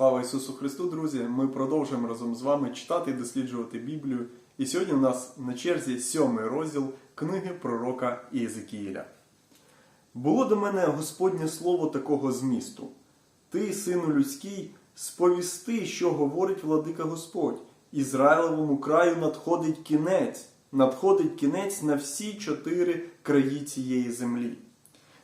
Слава Ісусу Христу, друзі! Ми продовжуємо разом з вами читати і досліджувати Біблію. І сьогодні у нас на черзі сьомий розділ книги пророка Єзекіїля. Було до мене Господнє слово такого змісту: Ти, сину людський, сповісти, що говорить владика Господь. Ізраїлевому краю надходить кінець, надходить кінець на всі чотири краї цієї землі.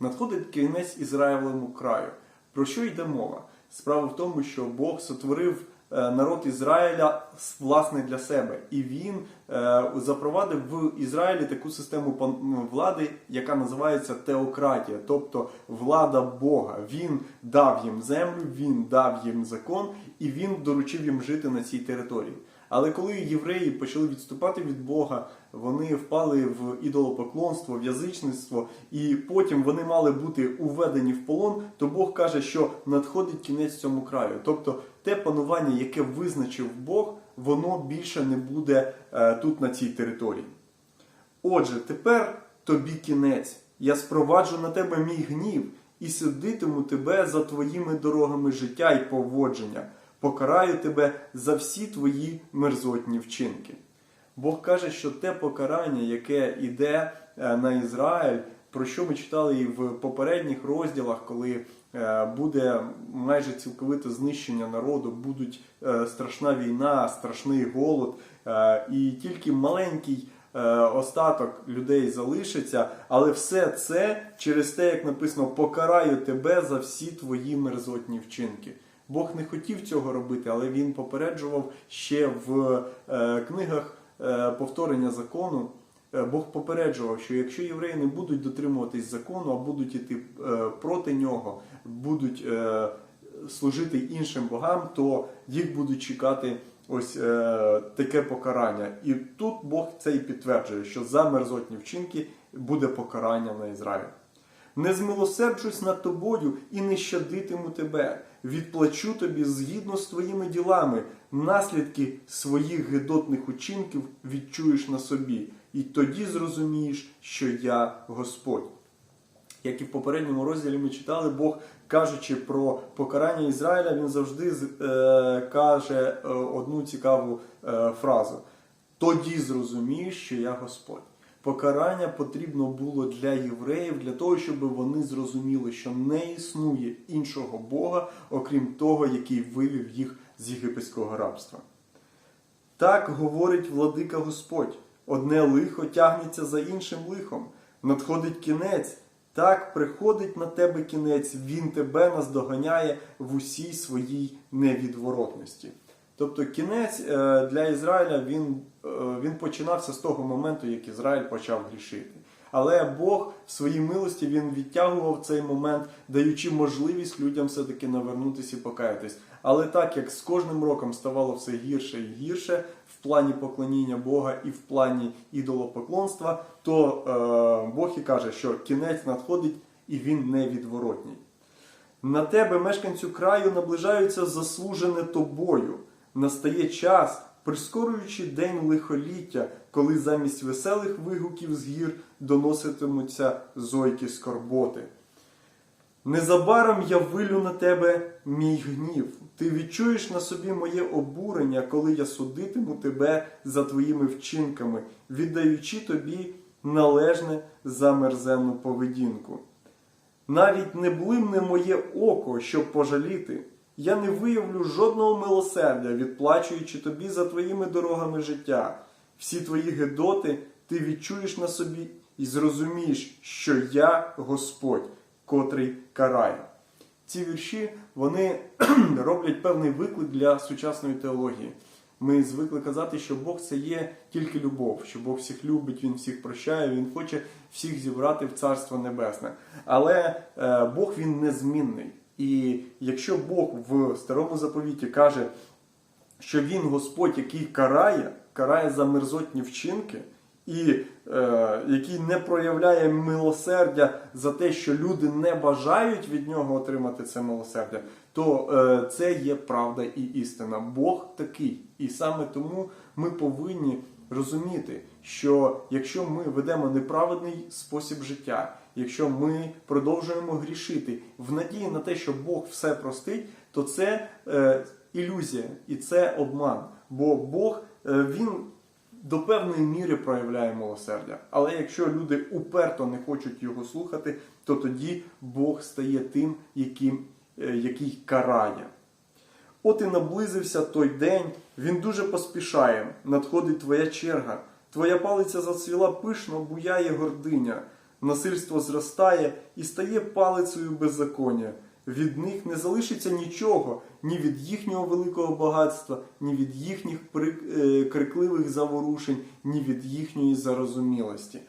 Надходить кінець Ізраїлевому краю. Про що йде мова? Справа в тому, що Бог сотворив е, народ Ізраїля власне для себе, і він е, запровадив в Ізраїлі таку систему влади, яка називається теократія, тобто влада Бога. Він дав їм землю, він дав їм закон, і він доручив їм жити на цій території. Але коли євреї почали відступати від Бога, вони впали в ідолопоклонство, в язичництво, і потім вони мали бути уведені в полон, то Бог каже, що надходить кінець цьому краю. Тобто те панування, яке визначив Бог, воно більше не буде е, тут на цій території. Отже, тепер тобі кінець. Я спроваджу на тебе мій гнів і судитиму тебе за твоїми дорогами життя і поводження, покараю тебе за всі твої мерзотні вчинки. Бог каже, що те покарання, яке йде е, на Ізраїль, про що ми читали і в попередніх розділах, коли е, буде майже цілковите знищення народу, будуть е, страшна війна, страшний голод, і тільки маленький остаток людей залишиться, але все це через те, як написано, покараю тебе за всі твої мерзотні вчинки. Бог не хотів цього робити, але він попереджував ще в е, книгах е, повторення закону. Е, Бог попереджував, що якщо євреї не будуть дотримуватись закону, а будуть іти проти нього, будуть служити іншим богам, то їх будуть чекати ось таке покарання. І тут Бог це і підтверджує, що за мерзотні вчинки буде покарання на Ізраїль. Не змилосерджусь над тобою і не щадитиму тебе. Відплачу тобі згідно з твоїми ділами. Наслідки своїх гидотних учинків відчуєш на собі, і тоді зрозумієш, що я Господь. Як і в попередньому розділі ми читали, Бог, кажучи про покарання Ізраїля, він завжди е, каже е, одну цікаву е, фразу: тоді зрозумієш, що я Господь. Покарання потрібно було для євреїв для того, щоб вони зрозуміли, що не існує іншого Бога, окрім того, який вивів їх з єгипетського рабства. Так говорить владика Господь: одне лихо тягнеться за іншим лихом, надходить кінець. Так приходить на тебе кінець, він тебе наздоганяє в усій своїй невідворотності. Тобто кінець е, для Ізраїля він, е, він починався з того моменту, як Ізраїль почав грішити. Але Бог в своїй милості він відтягував цей момент, даючи можливість людям все-таки навернутися і покаятись. Але так як з кожним роком ставало все гірше і гірше в плані поклоніння Бога і в плані ідолопоклонства, то е, Бог і каже, що кінець надходить і він невідворотній. На тебе, мешканцю краю, наближаються заслужене тобою. Настає час, прискорюючи день лихоліття, коли замість веселих вигуків з гір доноситимуться зойки скорботи. Незабаром я вилю на тебе мій гнів. Ти відчуєш на собі моє обурення, коли я судитиму тебе за твоїми вчинками, віддаючи тобі належне за мерзенну поведінку. Навіть не блимне моє око, щоб пожаліти. Я не виявлю жодного милосердя, відплачуючи тобі за твоїми дорогами життя. Всі твої гидоти ти відчуєш на собі і зрозумієш, що я Господь, котрий карає. Ці вірші вони роблять певний виклик для сучасної теології. Ми звикли казати, що Бог це є тільки любов, що Бог всіх любить, Він всіх прощає, Він хоче всіх зібрати в Царство Небесне. Але е, Бог він незмінний. І якщо Бог в старому заповіті каже, що Він Господь, який карає, карає за мерзотні вчинки, і е, який не проявляє милосердя за те, що люди не бажають від нього отримати це милосердя, то е, це є правда і істина. Бог такий. І саме тому ми повинні розуміти, що якщо ми ведемо неправедний спосіб життя, якщо ми продовжуємо грішити в надії на те, що Бог все простить, то це е, ілюзія і це обман. Бо Бог е, він до певної міри проявляє милосердя. Але якщо люди уперто не хочуть його слухати, то тоді Бог стає тим, яким, е, який карає. От і наблизився той день, він дуже поспішає, надходить твоя черга. Твоя палиця зацвіла пишно, буяє гординя. Насильство зростає і стає палицею беззаконня. Від них не залишиться нічого, ні від їхнього великого багатства, ні від їхніх е, крикливих заворушень, ні від їхньої зарозумілості.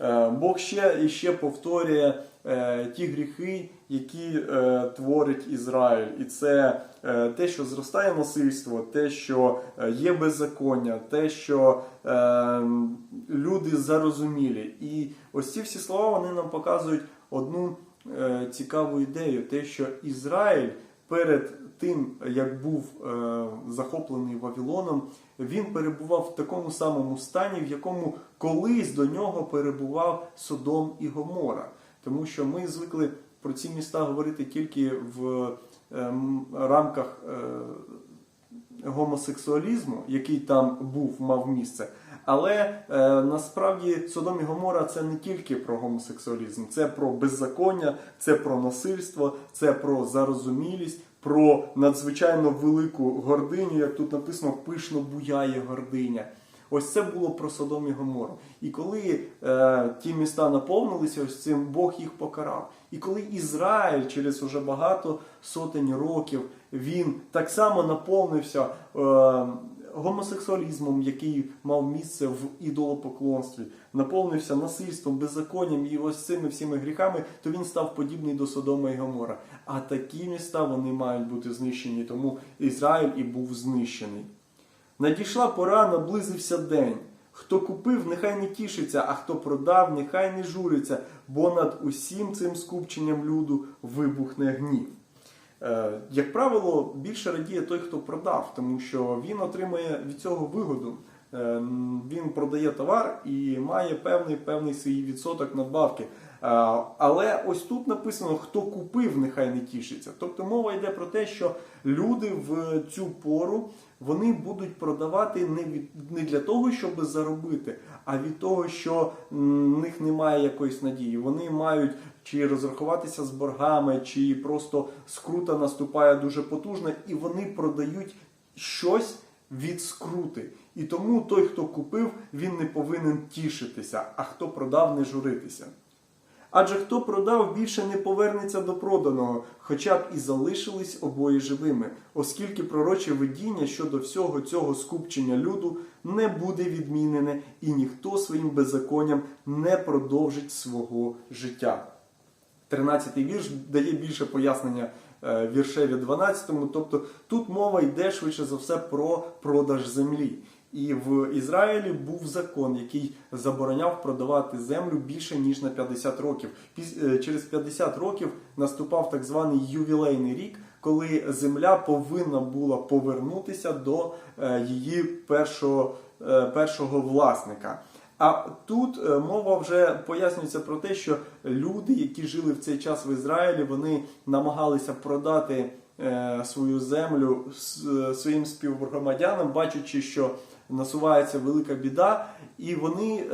Е, Бог ще і ще повторює е, ті гріхи, які е, творить Ізраїль. І це те, що зростає насильство, те, що є беззаконня, те, що люди зарозумілі. І ось ці всі слова вони нам показують одну цікаву ідею: те, що Ізраїль перед тим, як був е, захоплений Вавилоном, він перебував в такому самому стані, в якому колись до нього перебував Содом і Гомора. Тому що ми звикли про ці міста говорити тільки в ем, рамках е, гомосексуалізму, який там був, мав місце. Але е, насправді Содом і Гомора це не тільки про гомосексуалізм, це про беззаконня, це про насильство, це про зарозумілість, про надзвичайно велику гординю, як тут написано, пишно буяє гординя. Ось це було про Содом і Гомору. І коли е, ті міста наповнилися, ось цим Бог їх покарав. І коли Ізраїль через уже багато сотень років він так само наповнився е, гомосексуалізмом, який мав місце в ідолопоклонстві, наповнився насильством, беззаконням і ось цими всіми гріхами, то він став подібний до Содома і Гомора. А такі міста вони мають бути знищені, тому Ізраїль і був знищений. Надійшла пора, наблизився день. Хто купив, нехай не тішиться, а хто продав, нехай не журиться, бо над усім цим скупченням люду вибухне гнів. Е, як правило, більше радіє той, хто продав, тому що він отримує від цього вигоду. Е, Він продає товар і має певний певний свій відсоток надбавки. Е, Але ось тут написано, хто купив, нехай не тішиться. Тобто мова йде про те, що люди в цю пору вони будуть продавати не від не для того, щоб заробити, а від того, що в них немає якоїсь надії. Вони мають чи розрахуватися з боргами, чи просто скрута наступає дуже потужно, і вони продають щось від скрути. І тому той, хто купив, він не повинен тішитися, а хто продав, не журитися. Адже хто продав, більше не повернеться до проданого, хоча б і залишились обоє живими, оскільки пророче видіння щодо всього цього скупчення люду не буде відмінене, і ніхто своїм беззаконням не продовжить свого життя. 13-й вірш дає більше пояснення е, віршеві 12-му. Тобто тут мова йде швидше за все про продаж землі. І в Ізраїлі був закон, який забороняв продавати землю більше ніж на 50 років. Е, Через 50 років наступав так званий ювілейний рік, коли земля повинна була повернутися до е, її першого, першого власника. А тут е, мова вже пояснюється про те, що люди, які жили в цей час в Ізраїлі, вони намагалися продати е, свою землю е, своїм співгромадянам, бачачи, що насувається велика біда, і вони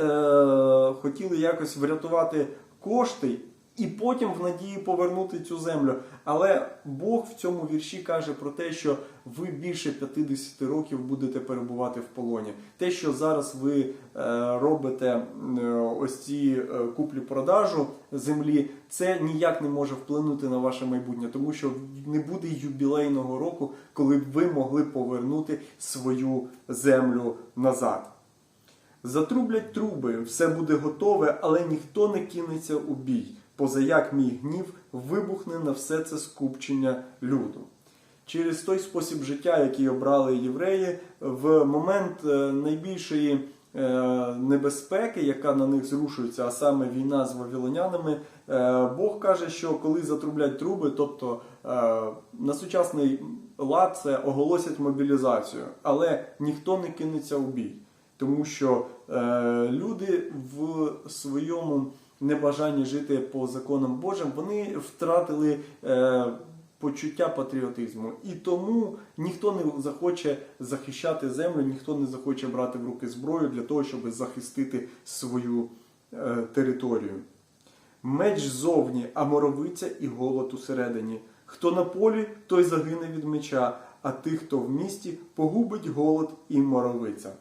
хотіли якось врятувати кошти. І потім в надії повернути цю землю. Але Бог в цьому вірші каже про те, що ви більше 50 років будете перебувати в полоні. Те, що зараз ви е, робите ось ці е, куплі-продажу землі, це ніяк не може вплинути на ваше майбутнє, тому що не буде юбілейного року, коли б ви могли повернути свою землю назад. Затрублять труби, все буде готове, але ніхто не кинеться у бій, позаяк мій гнів вибухне на все це скупчення люду. Через той спосіб життя, який обрали євреї, в момент е, найбільшої е, небезпеки, яка на них зрушується, а саме війна з вавилонянами, е, Бог каже, що коли затрублять труби, тобто на сучасний лад це оголосять мобілізацію, але ніхто не кинеться у бій. Тому що люди в своєму небажанні жити по законам Божим, вони втратили е, почуття патріотизму. І тому ніхто не захоче захищати землю, ніхто не захоче брати в руки зброю для того, щоб захистити свою е, територію. Меч ззовні, а моровиця і голод усередині. Хто на полі, той загине від меча, а тих, хто в місті, погубить голод і моровиця.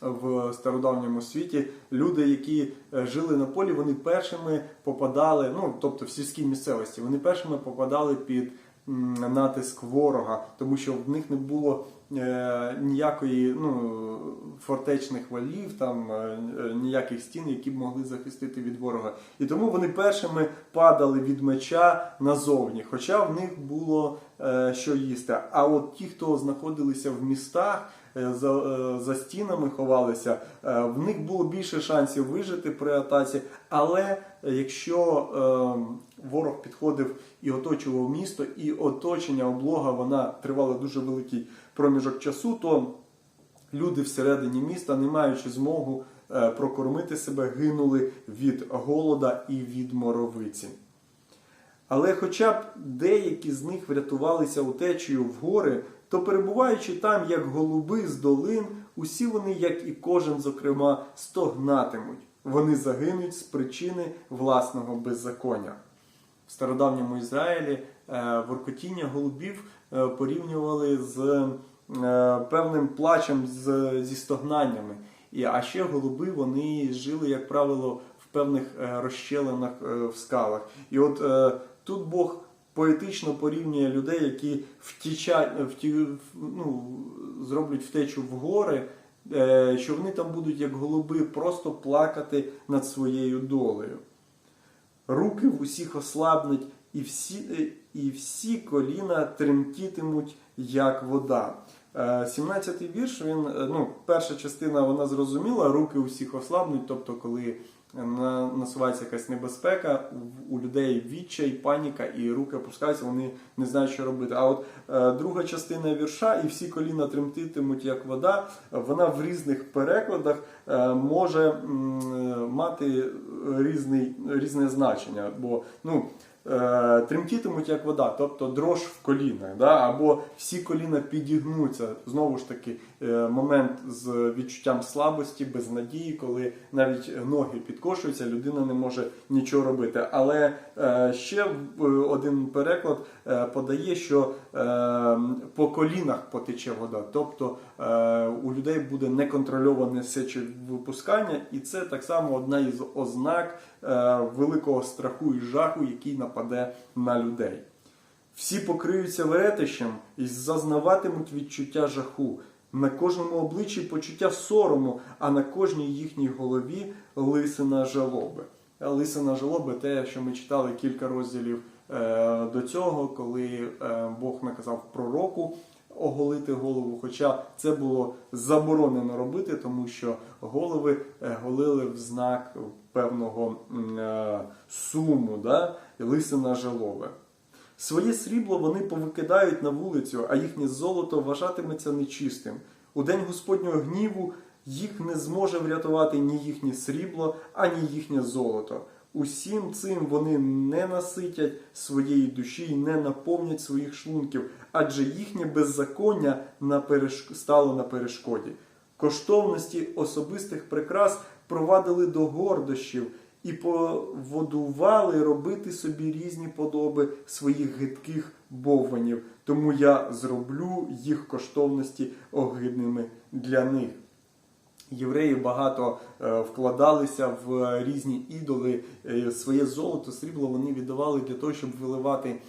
В стародавньому світі люди, які е, жили на полі, вони першими попадали, ну тобто в сільській місцевості, вони першими попадали під натиск ворога, тому що в них не було е, ніякої ну, фортечних валів, там е, е, ніяких стін, які б могли захистити від ворога. І тому вони першими падали від меча назовні, хоча в них було е, що їсти. А от ті, хто знаходилися в містах. Е, За, е, за стінами ховалися, е, в них було більше шансів вижити при атаці. Але якщо ворог підходив і оточував місто, і оточення облога вона тривала дуже великий проміжок часу, то люди всередині міста, не маючи змогу прокормити себе, гинули від голода і від моровиці. Але хоча б деякі з них врятувалися утечею в гори, то перебуваючи там, як голуби з долин, усі вони, як і кожен, зокрема, стогнатимуть. Вони загинуть з причини власного беззаконня. В стародавньому Ізраїлі е, воркотіння голубів е, порівнювали з е, певним плачем зі стогнаннями. І, а ще голуби вони жили, як правило, в певних розщелинах в скалах. І от тут Бог поетично порівнює людей, які втічать, вті, ну, зроблять втечу в гори, е, що вони там будуть, як голуби, просто плакати над своєю долею. Руки в усіх ослабнуть, і всі, е, і всі коліна тремтітимуть, як вода. Е, 17-й вірш, він, е, ну, перша частина вона зрозуміла, руки усіх ослабнуть, тобто, коли насувається якась небезпека, у людей відчай, паніка, і руки опускаються, вони не знають, що робити. А от е, друга частина вірша, і всі коліна тремтитимуть, як вода, вона в різних перекладах е, може е, мати різний, різне значення. Бо, ну, тремтітимуть як вода, тобто дрож в колінах, да? або всі коліна підігнуться. Знову ж таки, е, момент з відчуттям слабості, безнадії, коли навіть ноги підкошуються, людина не може нічого робити. Але е, ще один переклад е, подає, що е, по колінах потече вода, тобто е, у людей буде неконтрольоване сечовипускання, і це так само одна із ознак е, великого страху і жаху, який нападе на людей. Всі покриються веретищем і зазнаватимуть відчуття жаху. На кожному обличчі почуття сорому, а на кожній їхній голові лисина жалоби. Е, Лисина жалоби те, що ми читали кілька розділів е, до цього, коли е, Бог наказав пророку оголити голову. Хоча це було заборонено робити, тому що голови е, голили в знак певного е, суму, да? лисина жалоби. Своє срібло вони повикидають на вулицю, а їхнє золото вважатиметься нечистим. У день Господнього гніву їх не зможе врятувати ні їхнє срібло, ані їхнє золото. Усім цим вони не наситять своєї душі і не наповнять своїх шлунків, адже їхнє беззаконня на переш... стало на перешкоді. Коштовності особистих прикрас провадили до гордощів і поводували робити собі різні подоби своїх гидких бовванів. Тому я зроблю їх коштовності огидними для них. Євреї багато е, вкладалися в різні ідоли, Е, своє золото, срібло вони віддавали для того, щоб виливати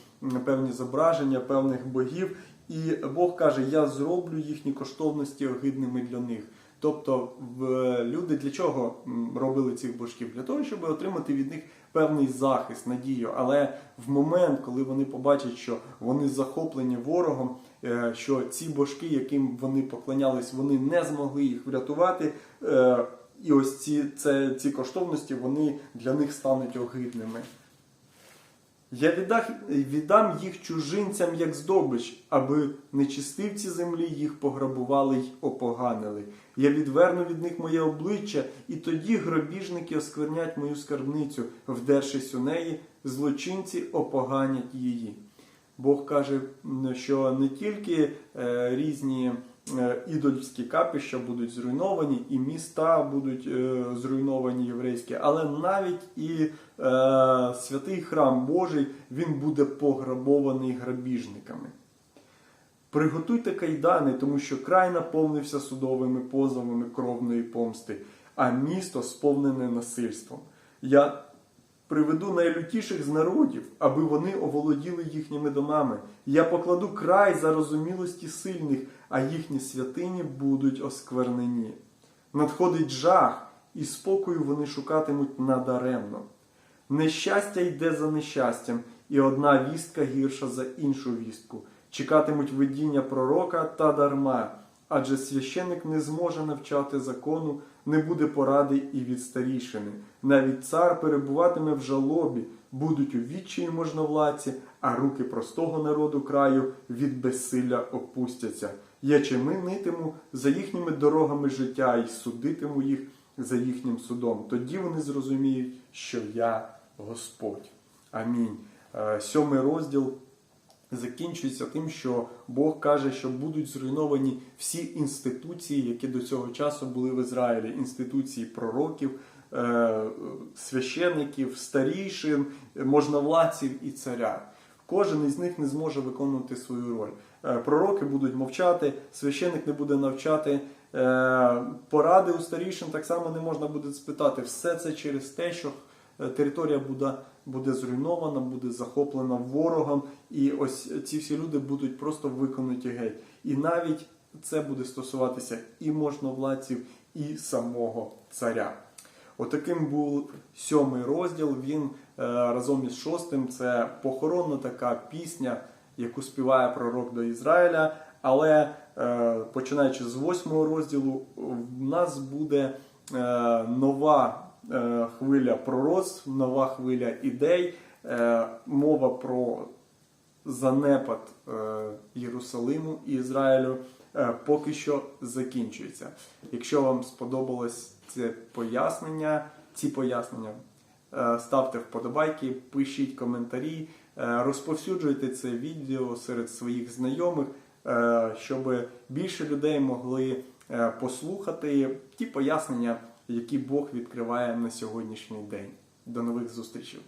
певні зображення певних богів. І Бог каже: Я зроблю їхні коштовності огидними для них. Тобто, в- люди для чого робили цих божків? Для того, щоб отримати від них певний захист, надію. Але в момент, коли вони побачать, що вони захоплені ворогом, е, що ці божки, яким вони поклонялись, вони не змогли їх врятувати. е, І ось ці, це, ці коштовності вони для них стануть огидними. Я віддам їх чужинцям як здобич, аби нечистивці землі їх пограбували й опоганили. Я відверну від них моє обличчя, і тоді грабіжники осквернять мою скарбницю, вдершись у неї, злочинці опоганять її. Бог каже, що не тільки е, різні ідольські капища будуть зруйновані, і міста будуть е, зруйновані єврейські, але навіть і е, святий храм Божий він буде пограбований грабіжниками. Приготуйте кайдани, тому що край наповнився судовими позовами кровної помсти, а місто сповнене насильством. Я приведу найлютіших з народів, аби вони оволоділи їхніми домами. Я покладу край зарозумілості сильних, а їхні святині будуть осквернені. Надходить жах, і спокою вони шукатимуть надаремно. Нещастя йде за нещастям, і одна вістка гірша за іншу вістку. Чекатимуть видіння пророка та дарма, адже священик не зможе навчати закону, не буде поради і від старішини. Навіть цар перебуватиме в жалобі, будуть у відчаї можновладці, а руки простого народу краю від безсилля опустяться. Я чиминитиму за їхніми дорогами життя і судитиму їх за їхнім судом. Тоді вони зрозуміють, що я Господь. Амінь. Е, Сьомий розділ закінчується тим, що Бог каже, що будуть зруйновані всі інституції, які до цього часу були в Ізраїлі: інституції пророків, е, священників, старішин, можновладців і царя. Кожен із них не зможе виконувати свою роль. Е, Пророки будуть мовчати, священник не буде навчати. е, Поради у старішин так само не можна буде спитати. Все це через те, що територія буде, буде зруйнована, буде захоплена ворогом, і ось ці всі люди будуть просто виконуті геть. І навіть це буде стосуватися і можновладців, і самого царя. Отаким був сьомий розділ. Він е, разом із шостим це похоронна така пісня, яку співає пророк до Ізраїля. Але е, починаючи з восьмого розділу, в нас буде е, нова е, хвиля пророцтв, нова хвиля ідей, е, мова про занепад е, Єрусалиму і Ізраїлю е, поки що закінчується. Якщо вам сподобалось це пояснення, ці пояснення, е, ставте вподобайки, пишіть коментарі, е, розповсюджуйте це відео серед своїх знайомих, е, щоб більше людей могли е, послухати ті пояснення, які Бог відкриває на сьогоднішній день. До нових зустрічей!